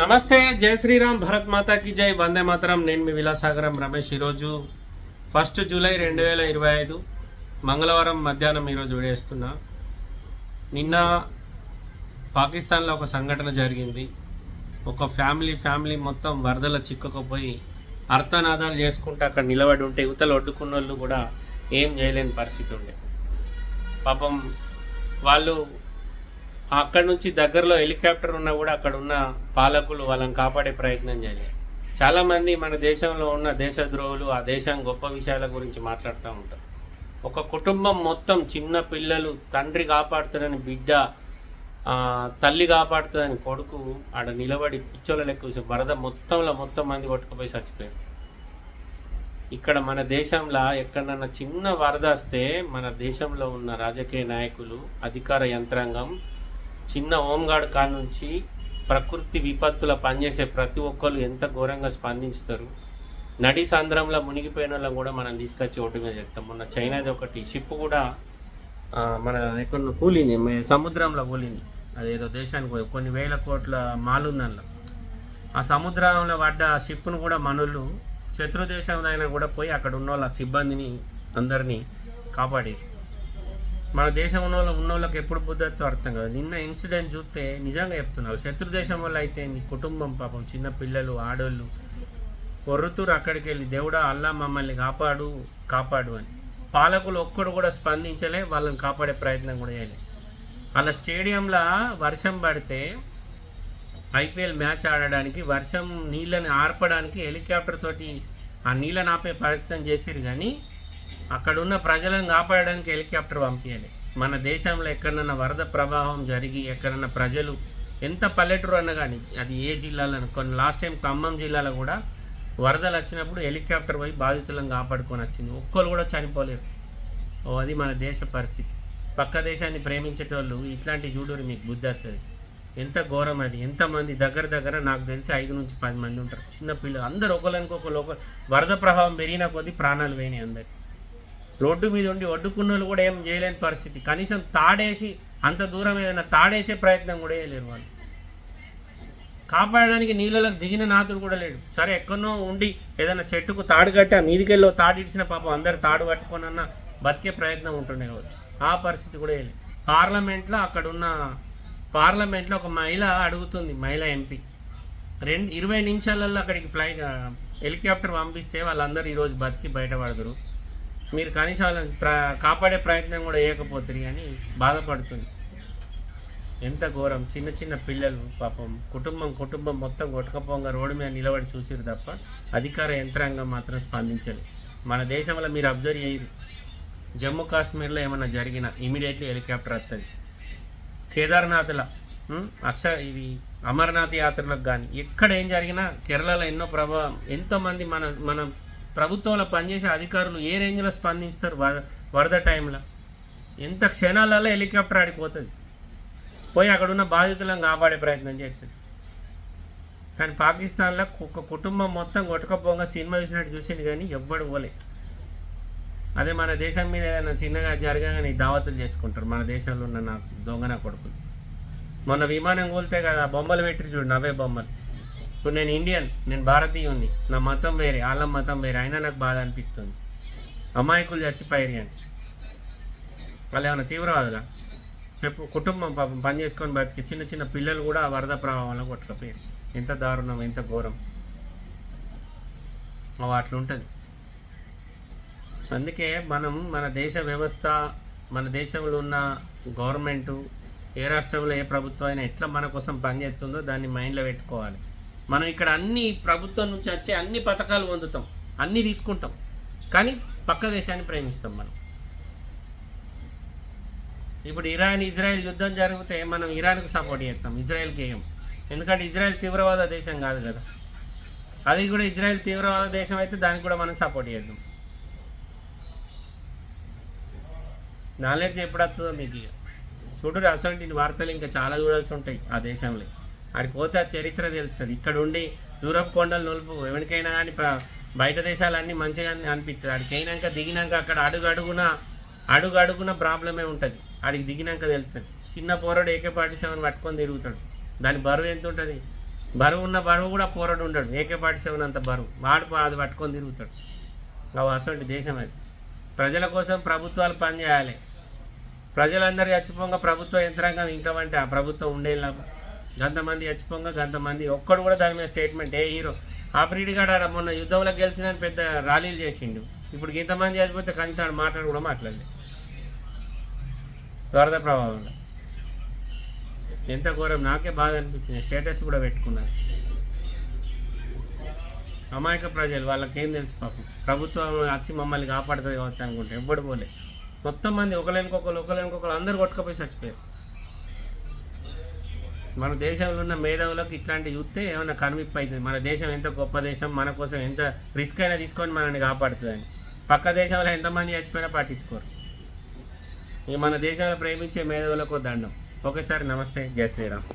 నమస్తే జై శ్రీరామ్ భరత్ మాతాకి జై వందే మాతరం. నేను మీ విలాసాగరం రమేష్ ఈరోజు ఫస్ట్ జూలై రెండు వేల ఇరవై ఐదు మంగళవారం మధ్యాహ్నం ఈరోజు విడేస్తున్నా. నిన్న పాకిస్తాన్లో ఒక సంఘటన జరిగింది. ఒక ఫ్యామిలీ ఫ్యామిలీ మొత్తం వరదల చిక్కుకుపోయి అర్థనాదాలు చేసుకుంటూ అక్కడ నిలబడి ఉంటే యువతలు ఒడ్డుకున్న వాళ్ళు కూడా ఏం చేయలేని పరిస్థితి ఉండే. పాపం వాళ్ళు అక్కడ నుంచి దగ్గరలో హెలికాప్టర్ ఉన్నా కూడా అక్కడ ఉన్న పాలకులు వాళ్ళని కాపాడే ప్రయత్నం చేయలేదు చాలామంది మన దేశంలో ఉన్న దేశద్రోహులు ఆ దేశం గొప్ప విషయాల గురించి మాట్లాడుతూ ఉంటారు. ఒక కుటుంబం మొత్తం చిన్న పిల్లలు తండ్రి కాపాడుతుందని బిడ్డ తల్లి కాపాడుతుందని కొడుకు ఆడ నిలబడి పిచ్చోళ్ళ లెక్క వరద మొత్తంలో మొత్తం మంది కొట్టుకుపోయి చచ్చిపోయారు. ఇక్కడ మన దేశంలో ఎక్కడన్నా చిన్న వరద వస్తే మన దేశంలో ఉన్న రాజకీయ నాయకులు అధికార యంత్రాంగం చిన్న హోంగార్డ్ కాడ నుంచి ప్రకృతి విపత్తుల పనిచేసే ప్రతి ఒక్కరు ఎంత ఘోరంగా స్పందిస్తారు? నడి సాంద్రంలో మునిగిపోయిన వాళ్ళని కూడా మనం తీసుకొచ్చి ఓటు మీద చెప్తాం. మొన్న చైనాది ఒకటి షిప్ కూడా మన ఎక్కడ కూలింది. మే- సముద్రంలో కూలింది. అదేదో దేశానికి పోయి కొన్ని వేల కోట్ల మాలుందన్న ఆ సముద్రంలో పడ్డ షిప్ను కూడా మనులు శత్రు దేశం కూడా పోయి అక్కడ ఉన్న వాళ్ళ సిబ్బందిని అందరినీ కాపాడారు మన దేశం ఉన్న వాళ్ళ ఉన్న వాళ్ళకి ఎప్పుడు బుద్ధత్వం అర్థం కాదు. నిన్న ఇన్సిడెంట్ చూస్తే నిజంగా చెప్తున్నారు. శత్రు దేశం వల్ల అయితే నీ కుటుంబం పాపం చిన్న పిల్లలు ఆడోళ్ళు. పొర్రుతూరు అక్కడికి వెళ్ళి దేవుడా అల్లా మమ్మల్ని కాపాడు కాపాడు అని. పాలకులు ఒక్కడు కూడా స్పందించలే వాళ్ళని కాపాడే ప్రయత్నం కూడా చేయలే. వాళ్ళ స్టేడియంలో వర్షం పడితే ఐపీఎల్ మ్యాచ్ ఆడడానికి వర్షం నీళ్ళని ఆర్పడానికి హెలికాప్టర్ తోటి ఆ నీళ్ళని ఆపే ప్రయత్నం చేసిరు కానీ అక్కడున్న ప్రజలను కాపాడడానికి హెలికాప్టర్ పంపించాలి మన దేశంలో ఎక్కడన్నా వరద ప్రభావం జరిగి ఎక్కడన్నా ప్రజలు ఎంత పల్లెటూరు అన్న కానీ అది ఏ జిల్లాలో కొన్ని లాస్ట్ టైం ఖమ్మం జిల్లాలో కూడా వరదలు వచ్చినప్పుడు హెలికాప్టర్ పోయి బాధితులను కాపాడుకొని వచ్చింది. ఒక్కరు కూడా చనిపోలేరు. ఓ అది మన దేశ పరిస్థితి. పక్క దేశాన్ని ప్రేమించేటోళ్ళు ఇట్లాంటి చూడరు మీకు బుద్ధి వస్తుంది ఎంత ఘోరం అది. ఎంతమంది దగ్గర దగ్గర నాకు తెలిసి ఐదు నుంచి పది మంది ఉంటారు. చిన్న పిల్లలు. అందరు ఒకరికొకరు ఒక వరద ప్రభావం పెరిగిన కొద్దీ ప్రాణాలు పోయినాయి అందరికి. రోడ్డు మీద ఉండి వడ్డుకున్నోళ్ళు కూడా ఏం చేయలేని పరిస్థితి. కనీసం తాడేసి అంత దూరం ఏదైనా తాడేసే ప్రయత్నం కూడా చేయలేరు వాళ్ళు. కాపాడడానికి నీళ్ళలోకి దిగిన నాతుడు కూడా లేడు. సరే ఎక్కడో ఉండి ఏదైనా చెట్టుకు తాడు కట్టి మీదికెళ్ళో తాడు ఇడిచిన పాపం అందరు తాడు పట్టుకొనన్నా బతికే ప్రయత్నం ఉంటుండే కావచ్చు. ఆ పరిస్థితి కూడా లేదు పార్లమెంట్లో అక్కడున్న పార్లమెంట్లో ఒక మహిళ అడుగుతుంది మహిళ ఎంపీ. రెండు ఇరవై నిమిషాలలో అక్కడికి ఫ్లైట్ హెలికాప్టర్ పంపిస్తే వాళ్ళందరూ ఈరోజు బతికి బయటపడదురు. మీరు కనీసం ప్ర కాపాడే ప్రయత్నం కూడా చేయకపోతుంది అని బాధపడుతుంది. ఎంత ఘోరం. చిన్న చిన్న పిల్లలు పాపం కుటుంబం కుటుంబం మొత్తం కొట్టకపోగా రోడ్డు మీద నిలబడి చూసిరు తప్ప అధికార యంత్రాంగం మాత్రం స్పందించదు మన దేశంలో మీరు అబ్జర్వ్ చేయరు. జమ్మూ కాశ్మీర్లో ఏమైనా జరిగినా ఇమీడియట్లీ హెలికాప్టర్ వస్తుంది కేదార్నాథ్ల అక్ష ఇది అమర్నాథ్ యాత్రలకు కానీ ఎక్కడ ఏం జరిగినా కేరళలో ఎన్నో ప్రభావం ఎంతోమంది మన మన ప్రభుత్వంలో పనిచేసే అధికారులు ఏ రేంజ్లో స్పందిస్తారు వరద టైంలో? ఎంత క్షణాలలో హెలికాప్టర్ ఆడిపోతుంది? పోయి అక్కడ ఉన్న బాధితులను కాపాడే ప్రయత్నం చేస్తుంది. కానీ పాకిస్తాన్లో ఒక కుటుంబం మొత్తం కొట్టుకపోగా సినిమా చూసినట్టు చూసింది కానీ ఎవ్వడు పోలే. అదే మన దేశం మీద ఏదైనా చిన్నగా జరగగానే దావతులు చేసుకుంటారు. మన దేశంలో ఉన్న నా దొంగన కొడుకులు. మొన్న విమానం కూలితే కదా బొమ్మలు పెట్టి చూడు నవ్వే బొమ్మలు. ఇప్పుడు నేను ఇండియన్ నేను భారతీయుని నా మతం వేరే వాళ్ళ మతం వేరే. అయినా నాకు బాధ అనిపిస్తుంది. అమాయకులు చచ్చిపోయారు అని వాళ్ళు ఏమైనా తీవ్రవాదులా? చెప్పు కుటుంబం పాపం పని చేసుకొని బతికి చిన్న చిన్న పిల్లలు కూడా ఆ వరద ప్రభావంలో కొట్టుకపోయారు. ఎంత దారుణం ఎంత ఘోరం. అవి అట్లా ఉంటుంది. అందుకే మనం మన దేశ వ్యవస్థ మన దేశంలో ఉన్న గవర్నమెంటు ఏ రాష్ట్రంలో ఏ ప్రభుత్వం అయినా ఎట్లా మన కోసం పనిచేస్తుందో దాన్ని మైండ్లో పెట్టుకోవాలి. మనం ఇక్కడ అన్ని ప్రభుత్వం నుంచి వచ్చే అన్ని పథకాలు పొందుతాం. అన్నీ తీసుకుంటాం. కానీ పక్క దేశాన్ని ప్రేమిస్తాం మనం. ఇప్పుడు ఇరాన్ ఇజ్రాయెల్ యుద్ధం జరిగితే మనం ఇరాన్కి సపోర్ట్ చేస్తాం. ఇజ్రాయెల్కి ఏం? ఎందుకంటే ఇజ్రాయెల్ తీవ్రవాద దేశం కాదు కదా. అది కూడా ఇజ్రాయెల్ తీవ్రవాద దేశం అయితే దానికి కూడా మనం సపోర్ట్ చేద్దాం. నాలెడ్జ్ ఎప్పుడు వస్తుందో మీకు చూడరు అసలు వార్తలు ఇంకా చాలా చూడాల్సి ఉంటాయి ఆ దేశంలో. ఆడికి పోతే ఆ చరిత్ర తెలుస్తుంది ఇక్కడ ఉండి దూరపు కొండలు నొలుపు ఎవరికైనా కానీ బయట దేశాలన్నీ మంచిగా అనిపిస్తుంది ఆడికి అయినాక దిగినాక అక్కడ అడుగు అడుగున అడుగు అడుగున ప్రాబ్లమే ఉంటుంది. ఆడికి దిగినాక తెలుస్తుంది చిన్న పోరడు ఏకే ఫార్టీ సెవెన్ పట్టుకొని తిరుగుతాడు. దాని బరువు ఎంత ఉంటుంది బరువు ఉన్న బరువు కూడా పోరడు ఉండడు. ఏకే పార్టీ సెవెన్ అంత బరువు. వాడు అది పట్టుకొని తిరుగుతాడు. అవి అసలు దేశం అది. ప్రజల కోసం ప్రభుత్వాలు పనిచేయాలి. ప్రజలందరూ చచ్చిపోగా ప్రభుత్వ యంత్రాంగం ఇంకా అంటే ఆ ప్రభుత్వం ఉండేలాగా గంతమంది చచ్చిపోగా గంతమంది ఒక్కడు కూడా దాని మీద స్టేట్మెంట్ ఏ హీరో ఆపరీడి గాడు ఆడ మొన్న యుద్ధంలో గెలిచిన పెద్ద ర్యాలీలు చేసిండు. ఇప్పుడు ఇంతమంది చచ్చిపోతే కనీసం ఆడు మాట్లాడు కూడా మాట్లాడలేదు వరద ప్రభావంలో. ఎంత ఘోరం నాకే బాధ అనిపించింది. స్టేటస్ కూడా పెట్టుకున్నారు. అమాయక ప్రజలు వాళ్ళకి ఏం తెలుసు పాపం. ప్రభుత్వం వచ్చి మమ్మల్ని కాపాడుతుంది కావచ్చు అనుకుంటే ఎవ్వడు పోలే. మొత్తం మంది ఒకలేనికొకరు ఒకలేనికొకరు అందరు కొట్టుకపోయి చచ్చిపోయారు. మన దేశంలో ఉన్న మేధావులకు ఇట్లాంటి చూస్తే ఏమైనా కనువిప్పు అవుతుంది మన దేశం ఎంత గొప్ప దేశం మన కోసం ఎంత రిస్క్ అయినా తీసుకొని మనల్ని కాపాడుతుందని. పక్క దేశంలో ఎంతమంది చచ్చిపోయినా పట్టించుకోరు. ఇక మన దేశంలో ప్రేమించే మేధావులకు దండం. ఒకేసారి నమస్తే జై శ్రీరామ్.